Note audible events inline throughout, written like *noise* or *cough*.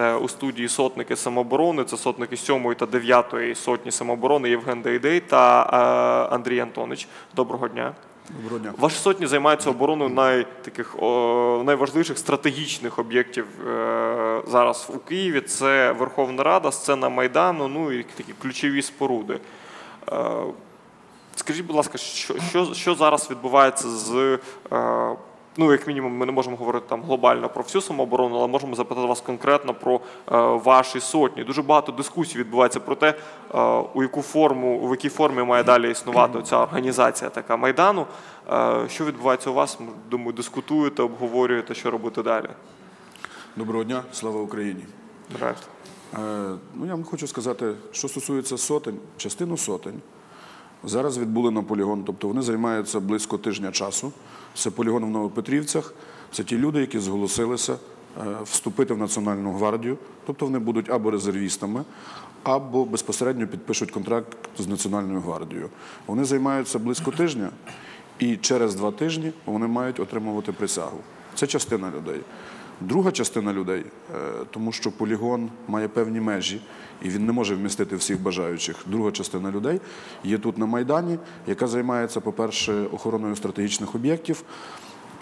е, у студії сотники самооборони. Це сотники 7 та 9 сотні самооборони Євген Дейдей та е, Андрій Антонич. Доброго дня. Доброго дня. Ваші сотні займаються обороною най, таких, о, найважливіших стратегічних об'єктів е, зараз у Києві. Це Верховна Рада, сцена Майдану, ну і такі ключові споруди. Е, скажіть, будь ласка, що, що, що зараз відбувається з. Е, Ну, як мінімум, ми не можемо говорити там глобально про всю самооборону, але можемо запитати вас конкретно про е, ваші сотні. Дуже багато дискусій відбувається про те, е, у яку форму, у якій формі має далі існувати *clears throat* ця організація така майдану. Е, що відбувається у вас? Думаю, дискутуєте, обговорюєте, що робити далі. Доброго дня, слава Україні. Здрасте. Е, ну, я вам хочу сказати, що стосується сотень, частину сотень зараз відбули на полігон, тобто вони займаються близько тижня часу. Це полігон в Новопетрівцях. Це ті люди, які зголосилися е, вступити в Національну гвардію, тобто вони будуть або резервістами, або безпосередньо підпишуть контракт з Національною гвардією. Вони займаються близько тижня, і через два тижні вони мають отримувати присягу. Це частина людей. Друга частина людей, е, тому що полігон має певні межі, і він не може вмістити всіх бажаючих. Друга частина людей є тут на Майдані, яка займається, по-перше, охороною стратегічних об'єктів.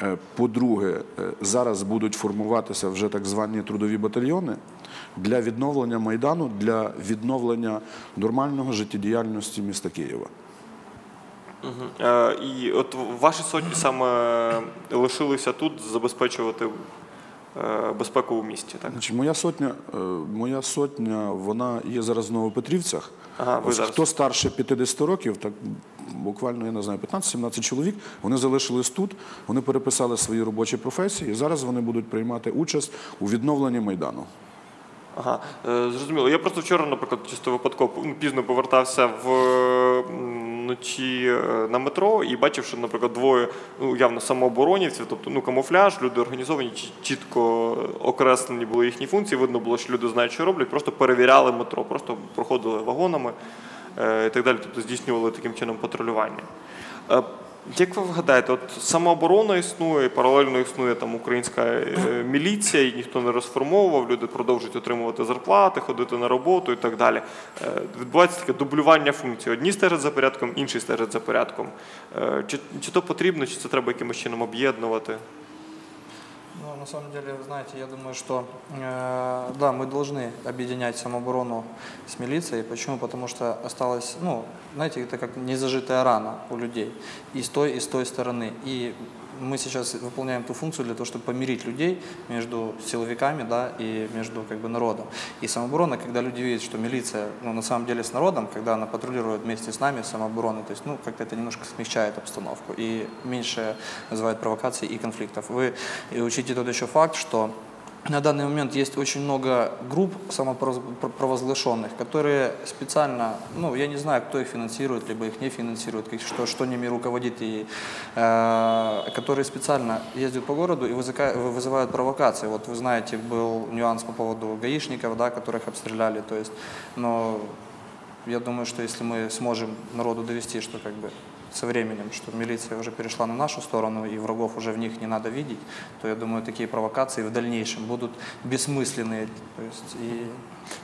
Е, По-друге, е, зараз будуть формуватися вже так звані трудові батальйони для відновлення Майдану, для відновлення нормального життєдіяльності міста Києва. І от ваші сотні саме лишилися тут забезпечувати безпеку у місті, так? Значить, моя сотня, е, моя сотня, вона є зараз в Новопетрівцях. Ага, ви Ось зараз. Хто старше 50 років, так буквально я не знаю, 15-17 чоловік, вони залишились тут, вони переписали свої робочі професії, і зараз вони будуть приймати участь у відновленні майдану. Ага, е, зрозуміло. Я просто вчора, наприклад, чисто випадково ну, пізно повертався в вночі е, на метро і бачив, що, наприклад, двоє ну, явно самооборонівців, тобто ну, камуфляж, люди організовані, чітко окреслені були їхні функції. Видно було, що люди знають, що роблять, просто перевіряли метро, просто проходили вагонами е, і так далі, тобто здійснювали таким чином патрулювання. Як ви вгадаєте, от самооборона існує, паралельно існує там українська е, міліція, і ніхто не розформовував, люди продовжують отримувати зарплати, ходити на роботу і так далі. Е, Відбувається таке дублювання функцій. Одні стежать за порядком, інші стежать за порядком. Е, Чи, чи то потрібно, чи це треба якимось чином об'єднувати? Ну, на самом деле, знаете, я думаю, что э, да, мы должны объединять самооборону с милицией. Почему? Потому что осталось, ну, знаете, это как незажитая рана у людей и с той, и с той стороны. И мы сейчас выполняем ту функцию для того, чтобы помирить людей между силовиками, да, и между как бы народом. И самооборона, когда люди видят, что милиция, ну, на самом деле с народом, когда она патрулирует вместе с нами, самообороной, то есть, ну, как-то это немножко смягчает обстановку и меньше вызывает провокаций и конфликтов. Вы и учите тот еще факт, что на данный момент есть очень много групп самопровозглашенных, которые специально, ну, я не знаю, кто их финансирует, либо их не финансирует, как- что, что ними руководит, и, э, которые специально ездят по городу и вызыка- вызывают провокации. Вот вы знаете, был нюанс по поводу гаишников, да, которых обстреляли, то есть, но я думаю, что если мы сможем народу довести, что как бы со временем, что милиция уже перешла на нашу сторону и врагов уже в них не надо видеть, то я думаю, такие провокации в дальнейшем будут бессмысленные. То есть и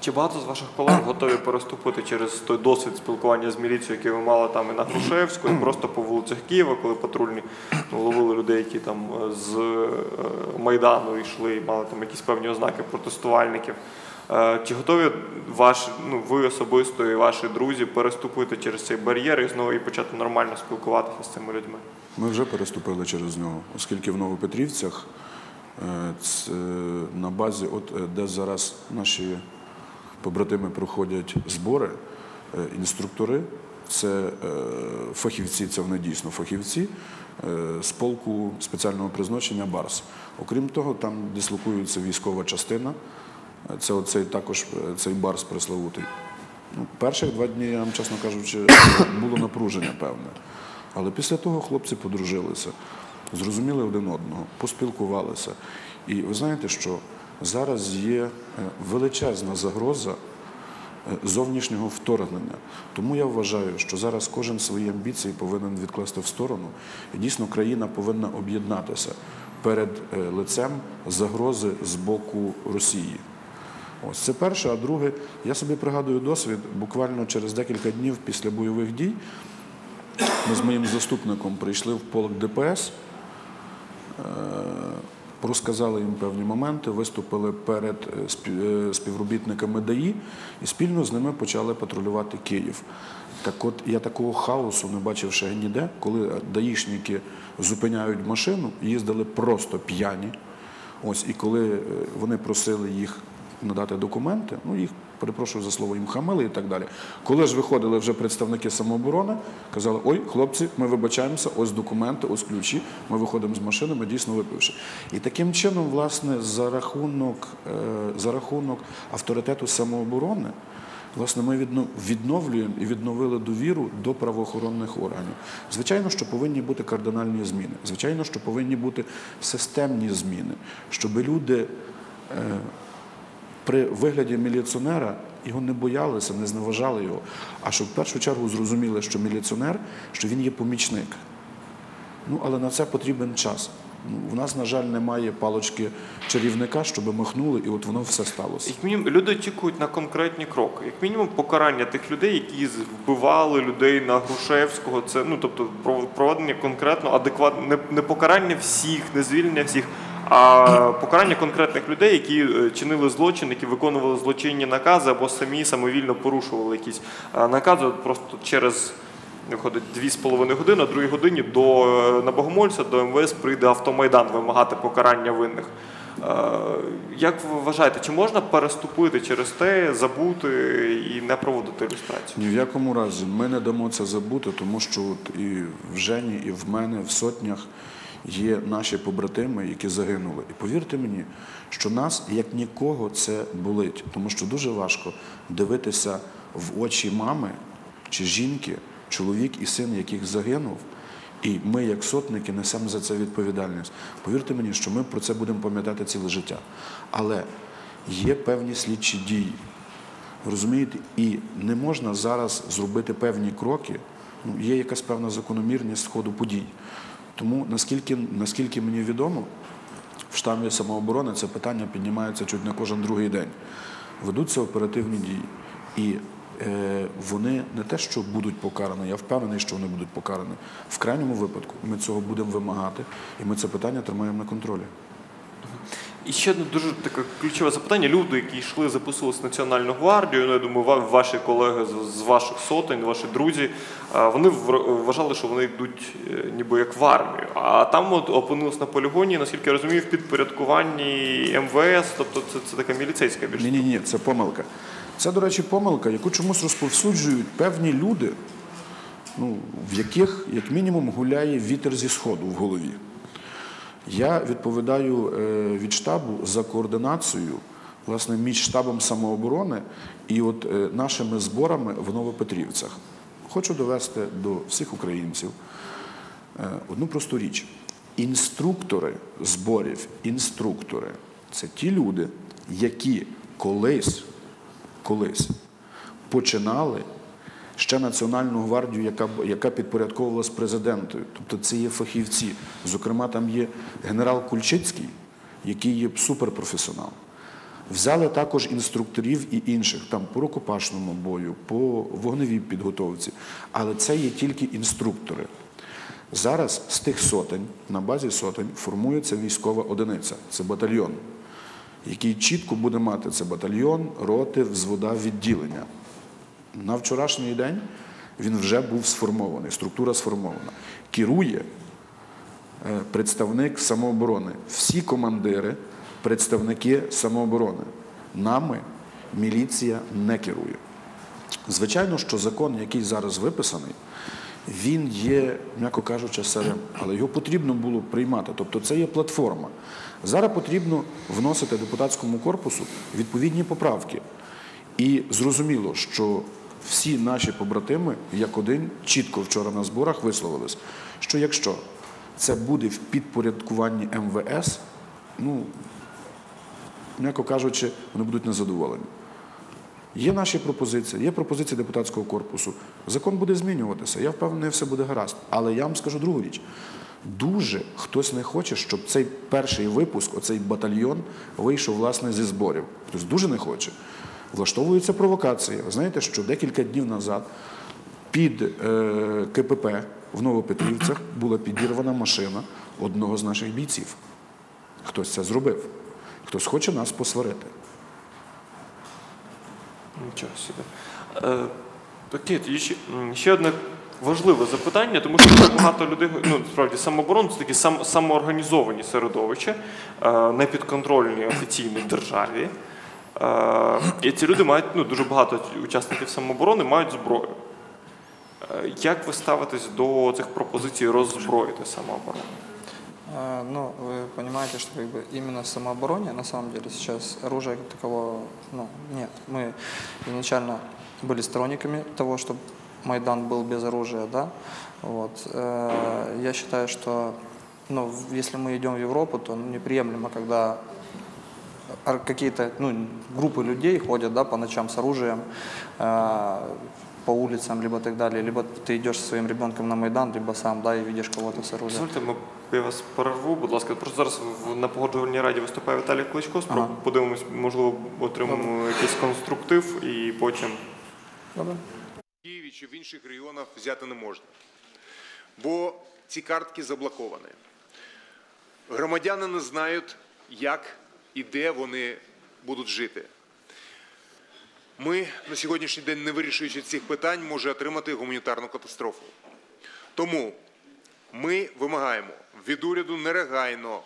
Чи багато з ваших колег готові переступити через той досвід спілкування з міліцією, який ви мали там і на Грушевську, і просто по вулицях Києва, коли патрульні ловили людей, які там е, з е, Майдану йшли і мали там якісь певні ознаки протестувальників. Е, Чи готові ваші, ну, ви особисто і ваші друзі переступити через цей бар'єр і знову і почати нормально спілкуватися з цими людьми? Ми вже переступили через нього, оскільки в Новопетрівцях е, ц- е, на базі, от е, де зараз наші побратими проходять збори, інструктори, це фахівці, це вони дійсно фахівці з полку спеціального призначення Барс. Окрім того, там дислокується військова частина. Це оцей також е, цей барс пресловутий. Ну, перших два дні, я вам чесно кажучи, було напруження певне. Але після того хлопці подружилися, зрозуміли один одного, поспілкувалися. І ви знаєте, що зараз є е, величезна загроза е, зовнішнього вторгнення. Тому я вважаю, що зараз кожен свої амбіції повинен відкласти в сторону. І дійсно країна повинна об'єднатися перед лицем загрози з боку Росії. Ось це перше. А друге, я собі пригадую досвід, буквально через декілька днів після бойових дій ми з моїм заступником прийшли в полк ДПС, е, розказали їм певні моменти, виступили перед е, е, співробітниками ДАІ і спільно з ними почали патрулювати Київ. Так от я такого хаосу не бачив ще ніде, коли даїшники зупиняють машину, їздили просто п'яні. Ось і коли вони просили їх надати документи, ну їх перепрошую за слово, їм хамили і так далі. Коли ж виходили вже представники самооборони, казали: ой, хлопці, ми вибачаємося, ось документи, ось ключі. Ми виходимо з машини, ми дійсно випивши. І таким чином, власне, за рахунок, е, за рахунок авторитету самооборони. Власне, ми відновлюємо і відновили довіру до правоохоронних органів. Звичайно, що повинні бути кардинальні зміни. Звичайно, що повинні бути системні зміни, щоб люди е, при вигляді міліціонера його не боялися, не зневажали його, а щоб в першу чергу зрозуміли, що міліціонер, що він є помічник. Ну, але на це потрібен час. Ну, в нас, на жаль, немає палочки чарівника, щоб махнули, і от воно все сталося. Як мінімум, люди очікують на конкретні кроки. Як мінімум, покарання тих людей, які вбивали людей на Грушевського. Це ну тобто пров- проведення конкретно адекватно, не покарання всіх, не звільнення всіх, а покарання конкретних людей, які е, чинили злочин, які виконували злочинні накази або самі самовільно порушували якісь е, накази. Просто через дві з половиною години, а другій годині до е, на Богомольця до МВС прийде автомайдан вимагати покарання винних. Як ви вважаєте, чи можна переступити через те, забути і не проводити ілюстрацію? Ні в якому разі ми не дамо це забути, тому що от і в Жені, і в мене в сотнях є наші побратими, які загинули. І повірте мені, що нас як нікого це болить, тому що дуже важко дивитися в очі мами чи жінки, чоловік і син, яких загинув. І ми, як сотники, несемо за це відповідальність. Повірте мені, що ми про це будемо пам'ятати ціле життя. Але є певні слідчі дії. Розумієте, і не можна зараз зробити певні кроки. Ну, є якась певна закономірність ходу подій. Тому наскільки, наскільки мені відомо, в штабі самооборони це питання піднімається чуть не кожен другий день. Ведуться оперативні дії. І е, вони не те, що будуть покарані, я впевнений, що вони будуть покарані. В крайньому випадку ми цього будемо вимагати, і ми це питання тримаємо на контролі. І ще одне дуже таке ключове запитання. Люди, які йшли, записувалися в Національну гвардію, ну я думаю, ва- ваші колеги з- ваших сотень, ваші друзі, вони вважали, що вони йдуть е, ніби як в армію. А там от опинились на полігоні, наскільки я розумію, в підпорядкуванні МВС, тобто це, це така міліцейська більш. Ні, ні, ні, це помилка. Це, до речі, помилка, яку чомусь розповсюджують певні люди, ну, в яких, як мінімум, гуляє вітер зі сходу в голові. Я відповідаю е, від штабу за координацію власне, між штабом самооборони і от е, нашими зборами в Новопетрівцях. Хочу довести до всіх українців е, одну просту річ. Інструктори зборів, інструктори це ті люди, які колись, колись починали ще Національну гвардію, яка, яка підпорядковувалась президентою. Тобто це є фахівці. Зокрема, там є генерал Кульчицький, який є суперпрофесіонал. Взяли також інструкторів і інших там по рукопашному бою, по вогневій підготовці. Але це є тільки інструктори. Зараз з тих сотень, на базі сотень, формується військова одиниця, це батальйон, який чітко буде мати це батальйон, роти, взвода, відділення. На вчорашній день він вже був сформований, структура сформована. Керує е, представник самооборони. Всі командири представники самооборони. Нами міліція не керує. Звичайно, що закон, який зараз виписаний, він є, м'яко кажучи, сирим, але його потрібно було приймати. Тобто це є платформа. Зараз потрібно вносити депутатському корпусу відповідні поправки. І зрозуміло, що всі наші побратими, як один, чітко вчора на зборах висловились, що якщо це буде в підпорядкуванні МВС, ну, м'яко кажучи, вони будуть незадоволені. Є наші пропозиції, є пропозиції депутатського корпусу. Закон буде змінюватися. Я впевнений, все буде гаразд. Але я вам скажу другу річ. дуже хтось не хоче, щоб цей перший випуск, оцей батальйон, вийшов власне зі зборів. Хтось дуже не хоче. Влаштовуються провокації. Ви знаєте, що декілька днів назад під е, КПП в Новопетрівцях була підірвана машина одного з наших бійців. Хтось це зробив. Хтось хоче нас посварити. Нічого собі. Е, ще, одне важливе запитання, тому що дуже багато людей, ну справді самооборона це такі сам, самоорганізовані середовища, е, не підконтрольні офіційній державі. Е, і ці люди мають ну, дуже багато учасників самооборони мають зброю. Е, як ви ставитесь до цих пропозицій роззброїти самооборону? Э, Ну, вы понимаете, что как бы именно в самообороне на самом деле сейчас оружия как такового ну, нет. Мы изначально были сторонниками того, чтобы Майдан был без оружия, да. Вот. Э, Я считаю, что ну, в- если мы идем в Европу, то ну, неприемлемо, когда ар- какие-то ну, группы людей ходят да, по ночам с оружием э, по улицам, либо так далее, либо ты идешь со своим ребенком на Майдан, либо сам, да, и видишь кого-то с оружием. Дозвольте, ми я вас перерву, будь ласка. Просто зараз в- на погоджувальній раді виступає Віталій Кличко. Спро- Ага. Подивимось, можливо, отримаємо якийсь конструктив і потім. Добре. В Києві чи в інших регіонах взяти не можна. Бо ці картки заблоковані. Громадяни не знають, як і де вони будуть жити. Ми на сьогоднішній день, не вирішуючи цих питань, може отримати гуманітарну катастрофу. Тому ми вимагаємо від уряду негайно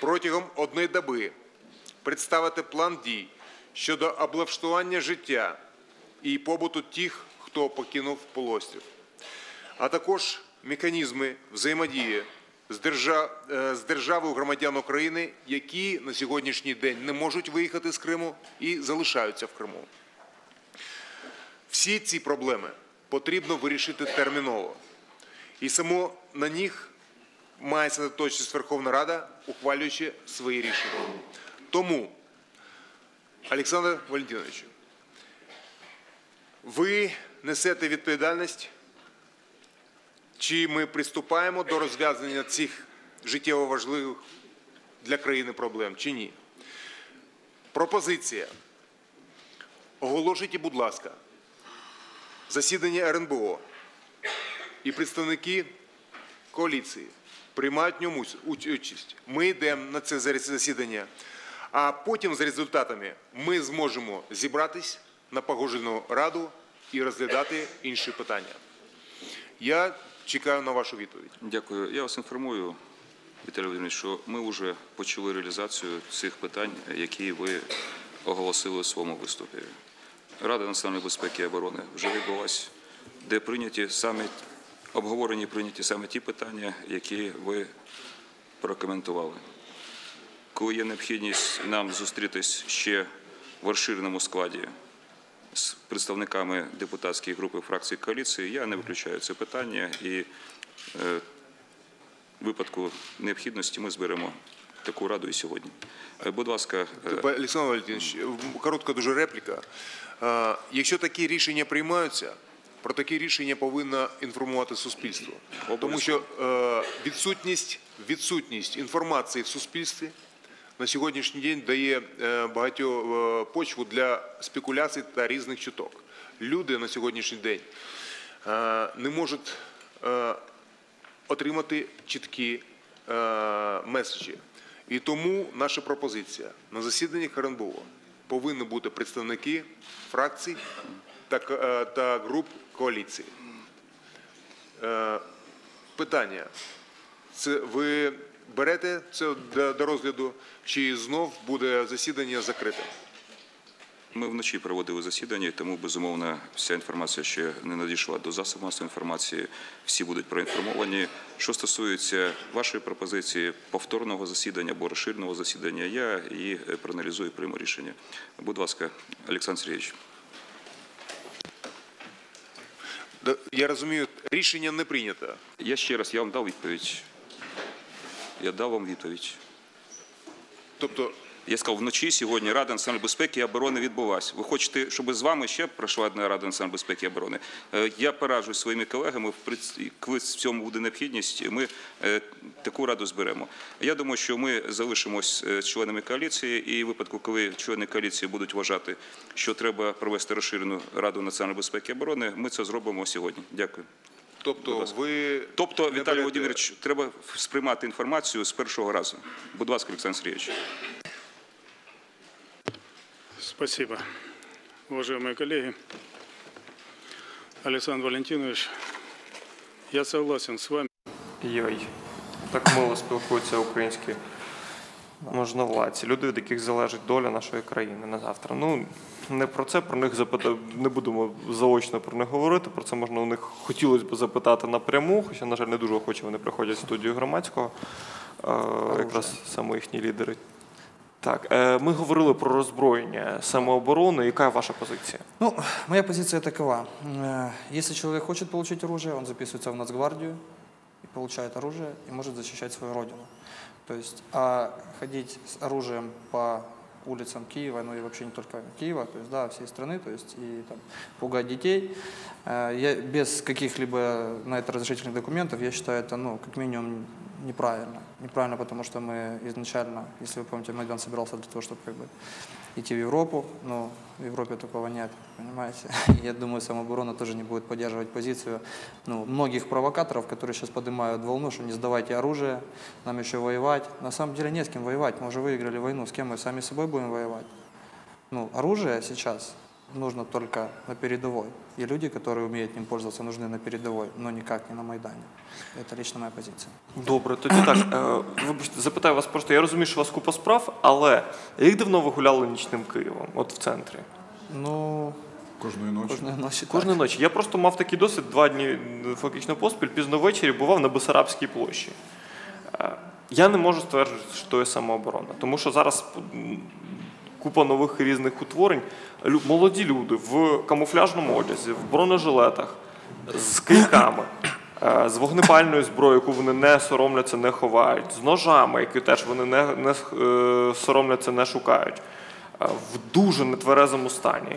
протягом одної доби представити план дій щодо облаштування життя і побуту тих, хто покинув полуострів, а також механізми взаємодії з, е, державою громадян України, які на сьогоднішній день не можуть виїхати з Криму і залишаються в Криму. Всі ці проблеми потрібно вирішити терміново. І само на них має сосредоточитись Верховна Рада, ухвалюючи свої рішення. Тому, Олександр Валентинович, ви несете відповідальність, чи ми приступаємо до розв'язання цих життєво важливих для країни проблем, чи ні? Пропозиція. Оголошуйте, будь ласка, засідання РНБО і представники коаліції приймають в ньому участь. Ми йдемо на це засідання, а потім за результатами ми зможемо зібратись на погоджену раду і розглядати інші питання. Я чекаю на вашу відповідь. Дякую. Я вас інформую, Віталій Володимирович, що ми вже почали реалізацію цих питань, які ви оголосили у своєму виступі. Рада національної безпеки і оборони вже відбулася, де прийняті саме обговорені прийняті саме ті питання, які ви прокоментували. Коли є необхідність нам зустрітись ще в розширеному складі з представниками депутатської групи фракції коаліції, я не виключаю це питання і е, в випадку необхідності ми зберемо таку раду і сьогодні. Е, Будь ласка, е, Олександр Валентинович, коротка дуже репліка. Якщо такі рішення приймаються, про такі рішення повинно інформувати суспільство. Тому що відсутність, відсутність інформації в суспільстві на сьогоднішній день дає е, багатьох е, почву для спекуляцій та різних чуток. Люди на сьогоднішній день е, не можуть отримати чіткі меседжі. І тому наша пропозиція на засіданнях РНБО повинні бути представники фракцій та, груп коаліції. Питання. Це ви берете це до, розгляду, чи знов буде засідання закрите? ми вночі проводили засідання, тому безумовно вся інформація ще не надійшла до засобів масової інформації. Всі будуть проінформовані. Що стосується вашої пропозиції повторного засідання або розширеного засідання, я її е, проаналізую і прийму рішення. Будь ласка, Олександр Сергійович. Я розумію, рішення не прийнято. Я ще раз я вам дав відповідь. Я дав вам відповідь. Тобто Я сказав, вночі сьогодні Рада національної безпеки і оборони відбулася. Ви хочете, щоб з вами ще пройшла одна Рада національної безпеки і оборони? Е, Я пораджусь своїми колегами, коли в цьому буде необхідність, ми е, таку раду зберемо. Я думаю, що ми залишимось е, членами коаліції, і в випадку, коли члени коаліції будуть вважати, що треба провести розширену Раду національної безпеки і оборони, ми це зробимо сьогодні. Дякую. Тобто ви Тобто, Віталій берете- Володимирович, треба сприймати інформацію з першого разу. Будь ласка, Олександр Сергійович. Спасибо, уважаемые коллеги. Александр Валентинович, я согласен с вами. Йой, так мало спілкуються українські можновладці, люди, від яких залежить доля нашої країни на завтра. Ну не про це, про них запита... не будемо заочно про них говорити. Про це можна у них хотілося б запитати напряму, хоча, на жаль, не дуже охоче вони приходять в студію громадського, е, якраз саме їхні лідери. Так, е, ми говорили про роззброєння самооборони. Яка ваша позиція? Ну, моя позиция такова. Э, Если человек хочет получить оружие, он записывается в Нацгвардию и получает оружие и может защищать свою родину. То есть, а ходить с оружием по улицам Киева, ну и вообще не только Киева, то есть, да, всей страны, то есть, и там, пугать детей, э, я, без каких-либо на это разрешительных документов, я считаю это, ну, как минимум, неправильно. Неправильно, потому что мы изначально, если вы помните, Майдан собирался для того, чтобы как бы идти в Европу, но в Европе такого нет, понимаете? *laughs* Я думаю, самооборона тоже не будет поддерживать позицию ну, многих провокаторов, которые сейчас поднимают волну, что не сдавайте оружие, нам еще воевать. На самом деле не с кем воевать, мы уже выиграли войну, с кем мы сами собой будем воевать? Ну, оружие сейчас нужно только на передовой. И люди, которые умеют им пользоваться, нужны на передовой, но никак не на Майдане. Это лично моя позиция. Добре, тоді так. Е, вибачте, запитаю вас просто. Я розумію, що у вас купа справ, але як давно ви гуляли нічним Києвом, от в центрі? Ну, Кожної ночі. кожної ночі. так. Кожної ночі. Я просто мав такий досвід два дні е, фактично поспіль, пізно ввечері бував на Бесарабській площі. Е, Я не можу стверджувати, що то є самооборона, тому що зараз м, купа нових різних утворень. Молоді люди в камуфляжному одязі, в бронежилетах, з кийками, е, з вогнепальною зброєю, яку вони не соромляться, не ховають, з ножами, які теж вони не, не е, соромляться, не шукають, е, в дуже нетверезому стані.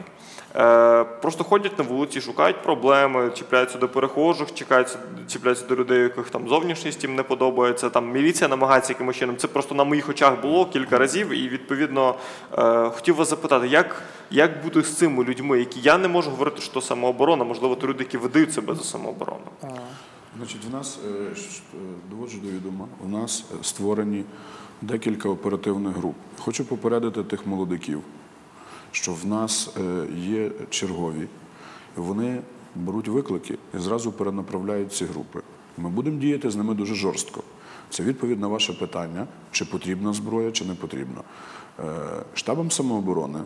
Е, Просто ходять на вулиці, шукають проблеми, чіпляються до перехожих, чекаються, чіпляються до людей, яких там зовнішність їм не подобається. Там міліція намагається якимось чином. Це просто на моїх очах було кілька разів. І відповідно е, хотів вас запитати, як, як бути з цими людьми, які я не можу говорити, що самооборона, можливо, то люди, які видають себе за самооборону. Значить, в нас доводжу до відома, у нас е, створені декілька оперативних груп. Хочу попередити тих молодиків, що в нас е, є чергові, вони беруть виклики і зразу перенаправляють ці групи. Ми будемо діяти з ними дуже жорстко. Це відповідь на ваше питання, чи потрібна зброя, чи не потрібна. Е, Штабом самооборони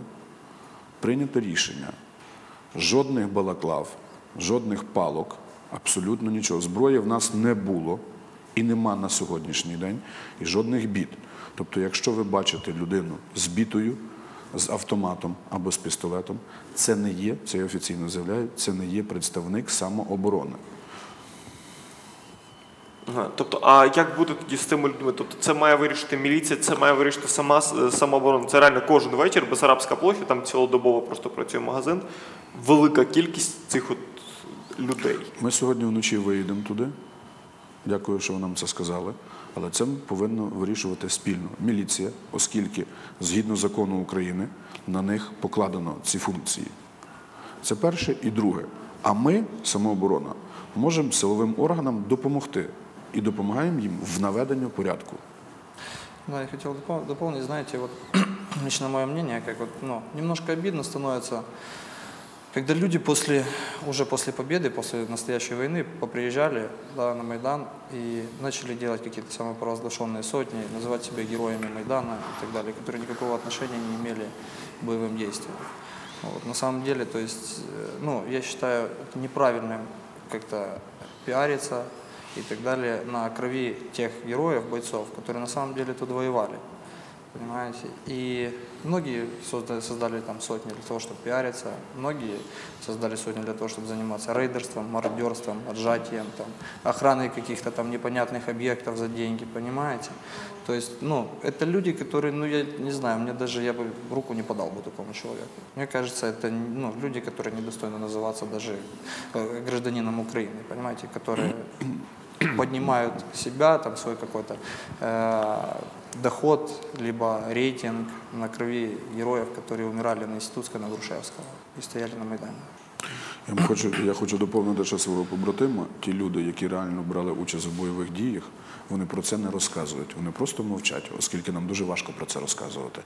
прийнято рішення жодних балаклав, жодних палок, абсолютно нічого. Зброї в нас не було і нема на сьогоднішній день, і жодних бід. Тобто, якщо ви бачите людину з бітою, з автоматом або з пістолетом, це не є, це я офіційно заявляю, це не є представник самооборони. Ага, Тобто, а як буде тоді з цими людьми? Тобто це має вирішити міліція, це має вирішити сама самооборона. Це реально кожен вечір, Бесарабська площа, там цілодобово просто працює магазин. Велика кількість цих от людей. Ми сьогодні вночі виїдемо туди. Дякую, що ви нам це сказали. Але це повинно вирішувати спільно міліція, оскільки згідно закону України на них покладено ці функції. Це перше і друге. А ми, самооборона, можемо силовим органам допомогти і допомагаємо їм в наведенні порядку. Да, я хотел допол- дополнить, знаете, вот *clears throat* лично мое мнение, как вот, ну, немножко обидно становится, когда люди после, уже после победы, после настоящей войны поприезжали да, на Майдан и начали делать какие-то самопровозглашенные сотни, называть себя героями Майдана и так далее, которые никакого отношения не имели к боевым действиям. Вот, на самом деле, то есть, э, ну, я считаю неправильным как-то пиариться и так далее на крови тех героев, бойцов, которые на самом деле тут воевали. Понимаете? И многие созда- создали там сотни для того, чтобы пиариться, многие создали сотни для того, чтобы заниматься рейдерством, мародерством, отжатием, там, охраной каких-то там непонятных объектов за деньги, понимаете? То есть, ну, это люди, которые, ну, я не знаю, мне даже, я бы руку не подал бы такому человеку. Мне кажется, это, ну, люди, которые недостойны называться даже э, гражданином Украины, понимаете, которые поднимают себя, там свой какой-то э, доход, либо рейтинг на крови героев, которые умирали на Институтской, на Грушевского и стояли на Майдане. Я хочу, я хочу доповнити ще свого побратима. Ті люди, які реально брали участь в бойових діях, вони про це не розказують. Вони просто мовчать, оскільки нам дуже важко про це розказувати.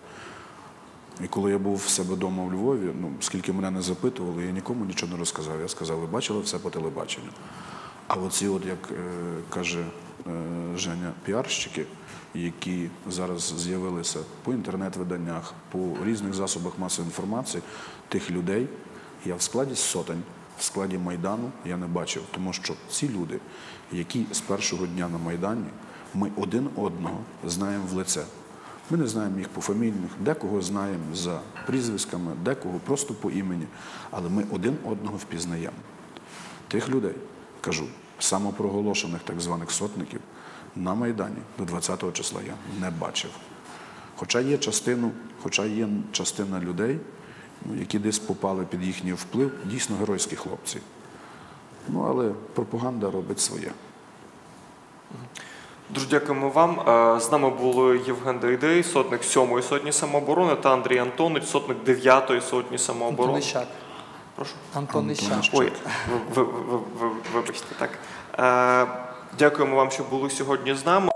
І коли я був в себе вдома в Львові, ну скільки мене не запитували, я нікому нічого не розказав. Я сказав, ви бачили все по телебаченню. А оці, от як е, каже е, Женя, піарщики, які зараз з'явилися по інтернет-виданнях, по різних засобах масової інформації, тих людей я в складі сотень, в складі Майдану я не бачив, тому що ці люди, які з першого дня на Майдані, ми один одного знаємо в лице. Ми не знаємо їх по фамільних, декого знаємо за прізвиськами, декого просто по імені, але ми один одного впізнаємо. Тих людей, кажу, самопроголошених так званих сотників, на Майдані до 20-го числа я не бачив. Хоча є частину, хоча є частина людей, ну, які десь попали під їхній вплив, дійсно геройські хлопці. Ну, але пропаганда робить своє. Дуже дякуємо вам. Е, З нами були Євген Дейдей, сотник 7-ї сотні самооборони та Андрій Антонич, сотник 9-ї сотні самооборони. Прошу. Антон Іщенко. Ой, ви, ви, ви, ви, вибачте, так. Е, Дякуємо вам, що були сьогодні з нами.